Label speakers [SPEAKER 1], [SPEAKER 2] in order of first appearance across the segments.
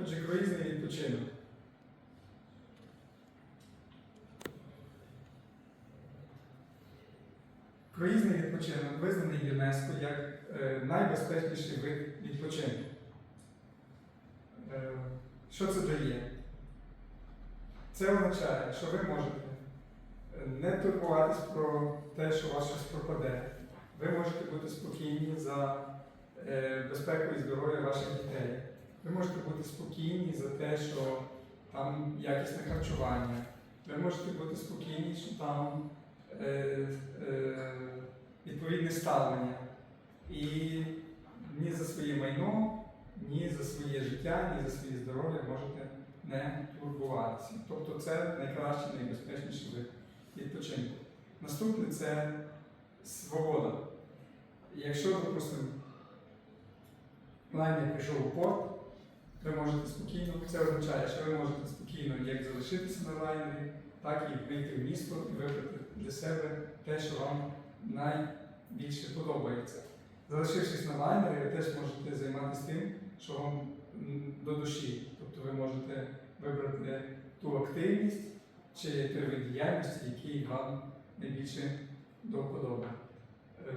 [SPEAKER 1] Отже, круїзний відпочинок. Круїзний відпочинок визнаний ЮНЕСКО як е, найбезпечніший вид відпочинку. Е, що це дає? Це означає, що ви можете е, не турбуватись про те, що у вас щось пропаде. Ви можете бути спокійні за безпеку і здоров'я ваших дітей. Ви можете бути спокійні за те, що там якісне харчування. Ви можете бути спокійні, що там е, е, відповідне ставлення. І ні за своє майно, ні за своє життя, ні за своє здоров'я можете не турбуватися. Тобто це найкращий, найбезпечніший вид відпочинку. Наступне це свобода. Якщо, допустимо, лайнер пішов у порт, ви можете спокійно, це означає, що ви можете спокійно як залишитися на лайнері, так і вийти в місто і вибрати для себе те, що вам найбільше подобається. Залишившись на лайнері, ви теж можете займатися тим, що вам до душі. Тобто ви можете вибрати ту активність чи той вид діяльності, який вам найбільше до вподоби. Е,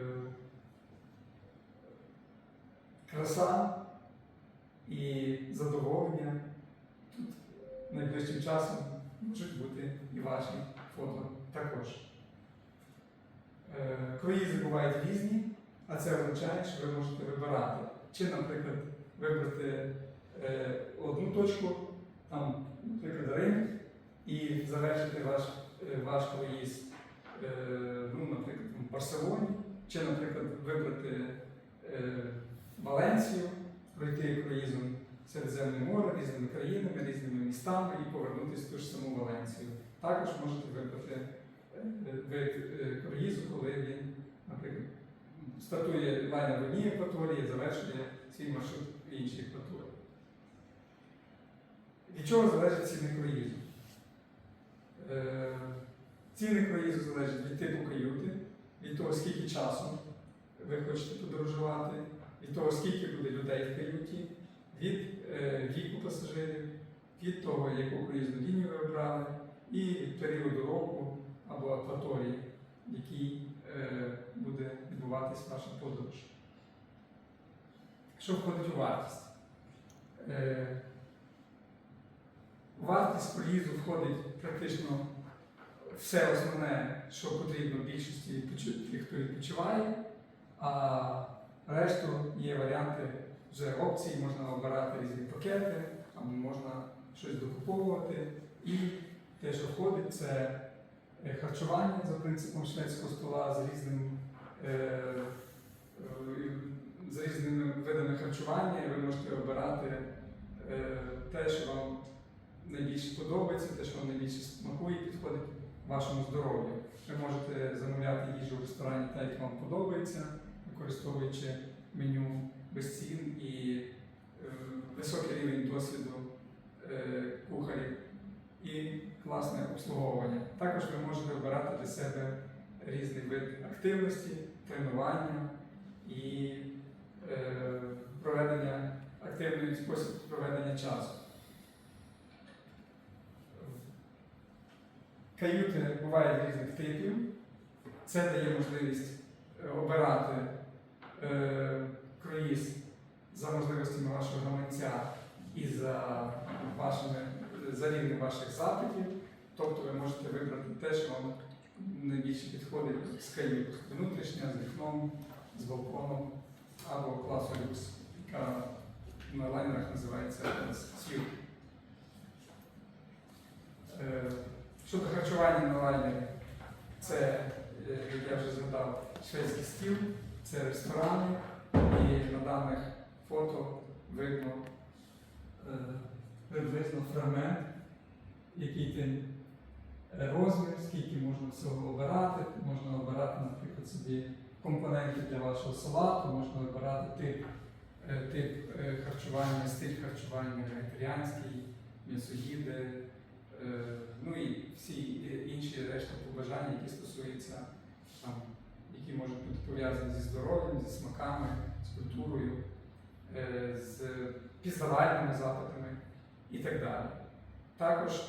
[SPEAKER 1] Краса і задоволення тут найближчим часом можуть бути і ваші фото також. Е, Круїзи бувають різні, а це означає, що ви можете вибирати. Чи, наприклад, вибрати е, одну точку, там, наприклад, Рим, і завершити ваш, е, ваш круїз, е, ну, наприклад, в Барселоні, чи, наприклад, вибрати Валенсію, пройти круїзом Середземне море різними країнами, різними містами і повернутися в ту ж саму Валенсію. Також можете вибрати е, вид е, круїзу, коли він, наприклад, стартує лайнер в одній акваторії, завершує свій маршрут в іншій акваторії. Від чого залежать ціни круїзу? Е, Ціни круїзу залежать від типу каюти, від того, скільки часу ви хочете подорожувати, від того, скільки буде людей в каюті, від е, віку пасажирів, від того, яку круїзну лінію ви обрали, і від періоду року або акваторії, в якій е, буде відбуватись ваша подорож. Що входить у вартість? Е, у вартість круїзу входить практично все основне, що потрібно більшості тих, хто відпочиває, а решту є варіанти вже опцій, можна обирати різні пакети, або можна щось докуповувати. І те, що входить, це е, харчування за принципом шведського стола з різним. е, е, з різними видами харчування, і ви можете обирати е, те, що вам найбільше подобається, те, що вам найбільше смакує, підходить вашому здоров'ю. Ви можете замовляти їжу в ресторані так, як вам подобається, використовуючи меню без цін і е, високий рівень досвіду е, кухарів і класне обслуговування. Також ви можете обирати для себе різний вид активності, тренування і е, проведення активний спосіб проведення часу. Каюти бувають різних типів. Це дає можливість обирати круїз за можливостями вашого гаманця і за, вашими, за рівнем ваших запитів. Тобто ви можете вибрати те, що вам найбільше підходить з кают. Внутрішня, з вікном, з балконом або класу люкс, яка на лайнерах називається Suite. Е, Щодо харчування на лайнері, це, е, як я вже згадав, шведський стіл, це ресторани, і на даних фото видно е, приблизно фрагмент, який ти е, розмір, скільки можна всього обирати. Можна обирати, наприклад, собі компоненти для вашого салату, можна обирати тип, е, тип е, харчування, стиль харчування вегетаріанський, м'ясоїди, е, ну і всі е, інші решта побажання, які стосуються там, які можуть бути пов'язані зі здоров'ям, зі смаками, з культурою, е, з пізнавальними запитами. і так далі. Також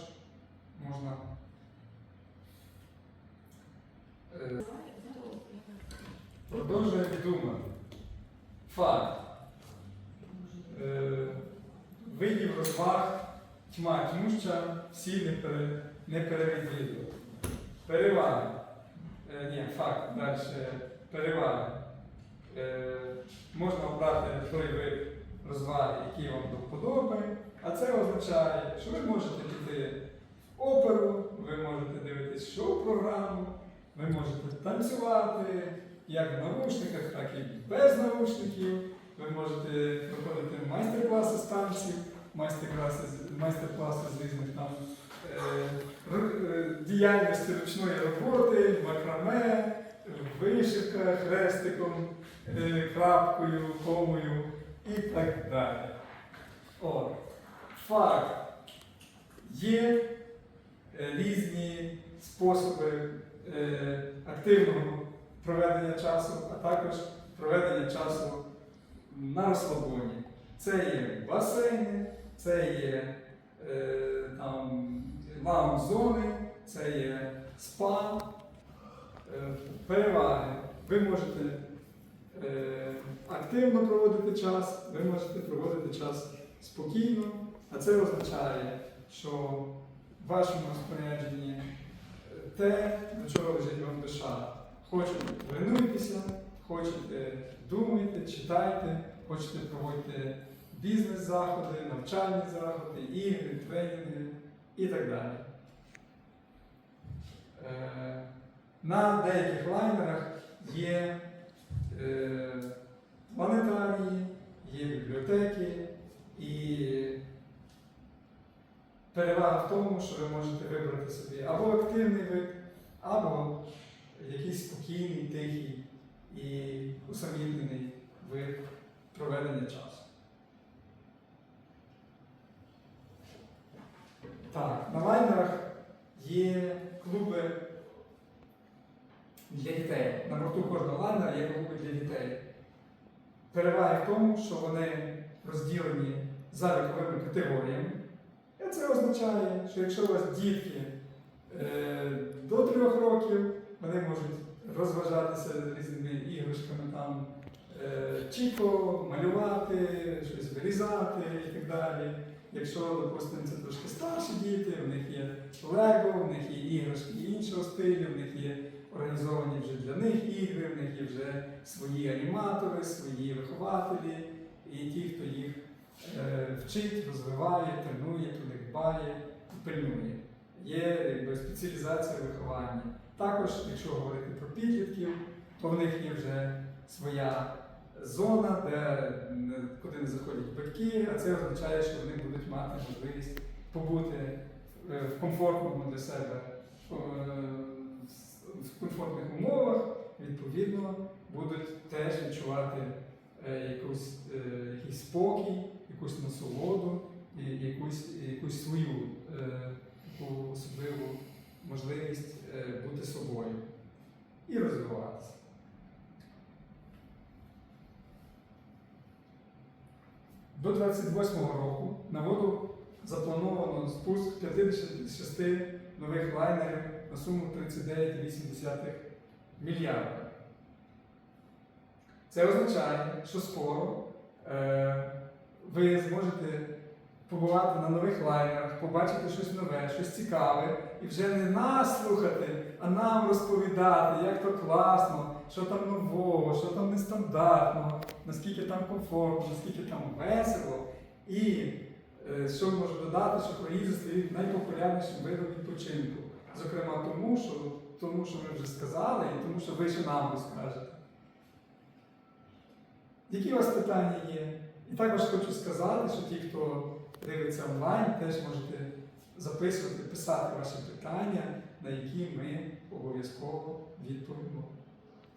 [SPEAKER 1] можна. е, Продовжує думати. Факт. Е, видів розваг тьма тьмуща, всі не, пере, не перевідвідували. Переваги. Е, ні, факт. Далі. Переваги. Е, можна обрати той вид розваги, який вам до вподоби, а це означає, що ви можете піти в оперу, ви можете дивитися шоу-програму, ви можете танцювати як в наушниках, так і без наушників. Ви можете проходити майстер-класи з танців, майстер-класи з, майстер-класи з різних там е, діяльності ручної роботи, макраме, вишивка хрестиком, е, крапкою, комою і так далі. О, факт. Є е, різні способи е, активного проведення часу, а також проведення часу на розслабоні. Це є басейни, це є там, лаунж-зони, це є спа, е, переваги. Ви можете е, активно проводити час, ви можете проводити час спокійно, а це означає, що в вашому розпорядженні е, те, до чого лежить вам душа. Хочете тренуйтеся, хочете думайте, читайте, хочете проводити бізнес-заходи, навчальні заходи, ігри, тренінги і так далі. Е, На деяких лайнерах є е, планетарії, є бібліотеки і перевага в тому, що ви можете вибрати собі або активний вид, або якийсь спокійний, тихий і усамітнений вид проведення часу. Так, на лайнерах є клуби для дітей. На борту кожного лайнера є клуби для дітей. Перевага в тому, що вони розділені за віковими категоріями. І це означає, що якщо у вас дітки е, до трьох років, вони можуть розважатися різними іграшками, там, е, малювати, щось вирізати і так далі. Якщо, допустимо, це трошки старші діти, в них є лего, в них є іграшки іншого стилю, в них є організовані вже для них ігри, в них є вже свої аніматори, свої вихователі і ті, хто їх е, вчить, розвиває, тренує, туди дбає пильнує. Є якби, спеціалізація виховання. Також, якщо говорити про підлітків, то в них є вже своя зона, де куди не заходять батьки, а це означає, що вони будуть мати можливість побути е, в комфортному для себе е, в комфортних умовах, відповідно, будуть теж відчувати е, якусь, якийсь спокій, якусь насолоду і якусь, якусь свою особливу можливість бути собою і розвиватися. До 28-го року на воду заплановано спуск 56 нових лайнерів на суму 39,8 мільярда. Це означає, що скоро е, ви зможете побувати на нових лайнерах, побачити щось нове, щось цікаве, і вже не нас слухати, а нам розповідати, як то класно, що там нового, що там нестандартного, наскільки там комфортно, наскільки там весело. І е, що можу додати, що круїзи стають найпопулярнішим видом відпочинку. Зокрема, тому що, тому, що ми вже сказали, і тому, що ви ще нам розкажете. Які у вас питання є? І також хочу сказати, що ті, хто дивиться онлайн, теж можете записувати, писати ваші питання, на які ми обов'язково відповімо.